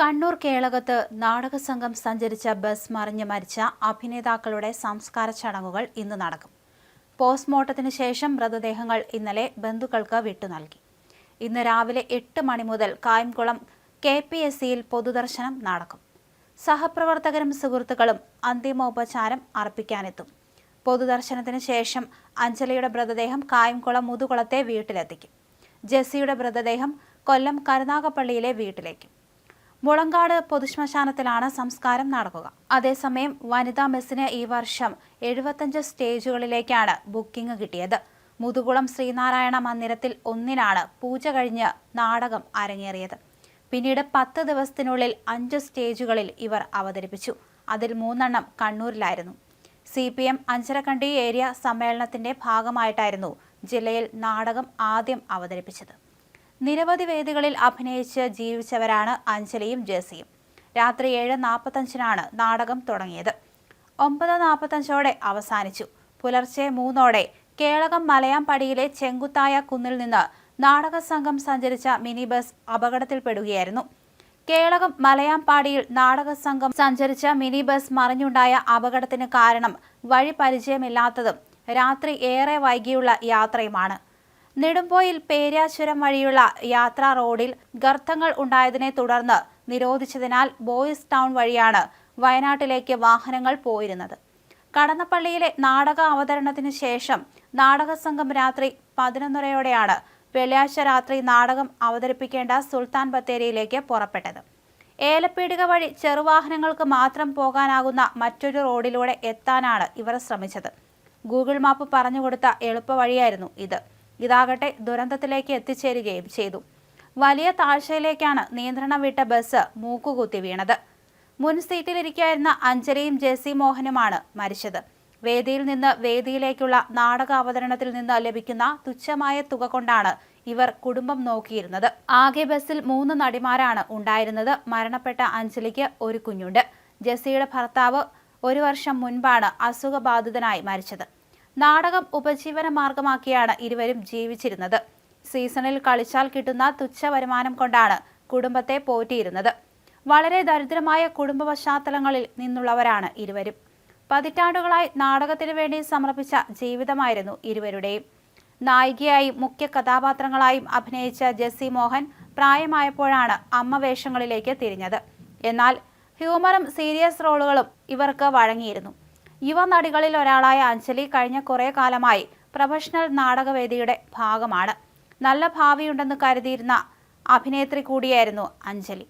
കണ്ണൂർ കേളകത്ത് നാടകസംഘം സഞ്ചരിച്ച ബസ് മറിഞ്ഞ് മരിച്ച അഭിനേതാക്കളുടെ സംസ്കാര ചടങ്ങുകൾ ഇന്ന് നടക്കും. പോസ്റ്റ്മോർട്ടത്തിന് ശേഷം മൃതദേഹങ്ങൾ ഇന്നലെ ബന്ധുക്കൾക്ക് വിട്ടു നൽകി. ഇന്ന് രാവിലെ എട്ട് മണി മുതൽ കായംകുളം കെ പി എസ് സിയിൽ പൊതുദർശനം നടക്കും. സഹപ്രവർത്തകരും സുഹൃത്തുക്കളും അന്തിമോപചാരം അർപ്പിക്കാനെത്തും. പൊതുദർശനത്തിന് ശേഷം അഞ്ജലിയുടെ മൃതദേഹം കായംകുളം മുതുകുളത്തെ വീട്ടിലെത്തിക്കും. ജെസ്സിയുടെ മൃതദേഹം കൊല്ലം കരുനാഗപ്പള്ളിയിലെ വീട്ടിലേക്കും. മുളങ്കാട് പൊതുശ്മശാനത്തിലാണ് സംസ്കാരം നടക്കുക. അതേസമയം വനിതാ മെസ്സിന് ഈ വർഷം എഴുപത്തഞ്ച് സ്റ്റേജുകളിലേക്കാണ് ബുക്കിംഗ് കിട്ടിയത്. മുതുകുളം ശ്രീനാരായണ മന്ദിരത്തിൽ ഒന്നിനാണ് പൂജ കഴിഞ്ഞ് നാടകം അരങ്ങേറിയത്. പിന്നീട് പത്ത് ദിവസത്തിനുള്ളിൽ അഞ്ച് സ്റ്റേജുകളിൽ ഇവർ അവതരിപ്പിച്ചു. അതിൽ മൂന്നെണ്ണം കണ്ണൂരിലായിരുന്നു. C P M Anjarakandy area സമ്മേളനത്തിന്റെ ഭാഗമായിട്ടായിരുന്നു ജില്ലയിൽ നാടകം ആദ്യം അവതരിപ്പിച്ചത്. നിരവധി വേദികളിൽ അഭിനയിച്ച് ജീവിച്ചവരാണ് അഞ്ജലിയും ജെസിയും രാത്രി ഏഴ് നാൽപ്പത്തഞ്ചിനാണ് നാടകം തുടങ്ങിയത്. ഒമ്പത് നാൽപ്പത്തഞ്ചോടെ അവസാനിച്ചു. പുലർച്ചെ മൂന്നോടെ കേളകം മലയാമ്പടിയിലെ ചെങ്കുത്തായ കുന്നിൽ നിന്ന് നാടക സംഘം സഞ്ചരിച്ച മിനി ബസ് അപകടത്തിൽപ്പെടുകയായിരുന്നു. കേളകം മലയാമ്പാടിയിൽ നാടക സംഘം സഞ്ചരിച്ച മിനി ബസ് മറിഞ്ഞുണ്ടായ അപകടത്തിന് കാരണം വഴി പരിചയമില്ലാത്തതും രാത്രി ഏറെ വൈകിയുള്ള യാത്രയുമാണ്. നെടുമ്പോയിൽ പേരാശ്വരം വഴിയുള്ള യാത്രാ റോഡിൽ ഗർത്തങ്ങൾ ഉണ്ടായതിനെ തുടർന്ന് നിരോധിച്ചതിനാൽ ബോയ്സ് ടൗൺ വഴിയാണ് വയനാട്ടിലേക്ക് വാഹനങ്ങൾ പോയിരുന്നത്. കടന്നപ്പള്ളിയിലെ നാടക അവതരണത്തിന് ശേഷം നാടക സംഘം രാത്രി പതിനൊന്നരയോടെയാണ് വെള്ളിയാഴ്ച രാത്രി നാടകം അവതരിപ്പിക്കേണ്ട സുൽത്താൻ ബത്തേരിയിലേക്ക് പുറപ്പെട്ടത്. ഏലപ്പീടിക വഴി ചെറുവാഹനങ്ങൾക്ക് മാത്രം പോകാനാകുന്ന മറ്റൊരു റോഡിലൂടെ എത്താനാണ് ഇവർ ശ്രമിച്ചത്. ഗൂഗിൾ മാപ്പ് പറഞ്ഞുകൊടുത്ത എളുപ്പവഴിയായിരുന്നു ഇത്. ഇതാകട്ടെ ദുരന്തത്തിലേക്ക് എത്തിച്ചേരുകയും ചെയ്തു. വലിയ താഴ്ചയിലേക്കാണ് നിയന്ത്രണം വിട്ട ബസ് മൂക്കുകുത്തി വീണത്. മുൻ സീറ്റിലിരിക്കായിരുന്ന അഞ്ജലിയും ജെസി മോഹനുമാണ് മരിച്ചത്. വേദിയിൽ നിന്ന് വേദിയിലേക്കുള്ള നാടക അവതരണത്തിൽ നിന്ന് ലഭിക്കുന്ന തുച്ഛമായ തുക കൊണ്ടാണ് ഇവർ കുടുംബം നോക്കിയിരുന്നത്. ആകെ ബസ്സിൽ മൂന്ന് നടിമാരാണ് ഉണ്ടായിരുന്നത്. മരണപ്പെട്ട അഞ്ജലിക്ക് ഒരു കുഞ്ഞുണ്ട്. ജെസിയുടെ ഭർത്താവ് ഒരു വർഷം മുൻപാണ് അസുഖബാധിതനായി മരിച്ചത്. നാടകം ഉപജീവന മാർഗമാക്കിയാണ് ഇരുവരും ജീവിച്ചിരുന്നത്. സീസണിൽ കളിച്ചാൽ കിട്ടുന്ന തുച്ഛ വരുമാനം കൊണ്ടാണ് കുടുംബത്തെ പോറ്റിയിരുന്നത്. വളരെ ദരിദ്രമായ കുടുംബ പശ്ചാത്തലങ്ങളിൽ നിന്നുള്ളവരാണ് ഇരുവരും. പതിറ്റാണ്ടുകളായി നാടകത്തിനു വേണ്ടി സമർപ്പിച്ച ജീവിതമായിരുന്നു ഇരുവരുടെയും. നായികയായും മുഖ്യ കഥാപാത്രങ്ങളായും അഭിനയിച്ച ജെസ്സി മോഹൻ പ്രായമായപ്പോഴാണ് അമ്മ വേഷങ്ങളിലേക്ക് തിരിഞ്ഞത്. എന്നാൽ ഹ്യൂമറും സീരിയസ് റോളുകളും ഇവർക്ക് വഴങ്ങിയിരുന്നു. യുവ നടികളിൽ ഒരാളായ അഞ്ജലി കഴിഞ്ഞ കുറേ കാലമായി പ്രൊഫഷണൽ നാടകവേദിയുടെ ഭാഗമാണ്. നല്ല ഭാവിയുണ്ടെന്ന് കരുതിയിരുന്ന അഭിനേത്രി കൂടിയായിരുന്നു അഞ്ജലി.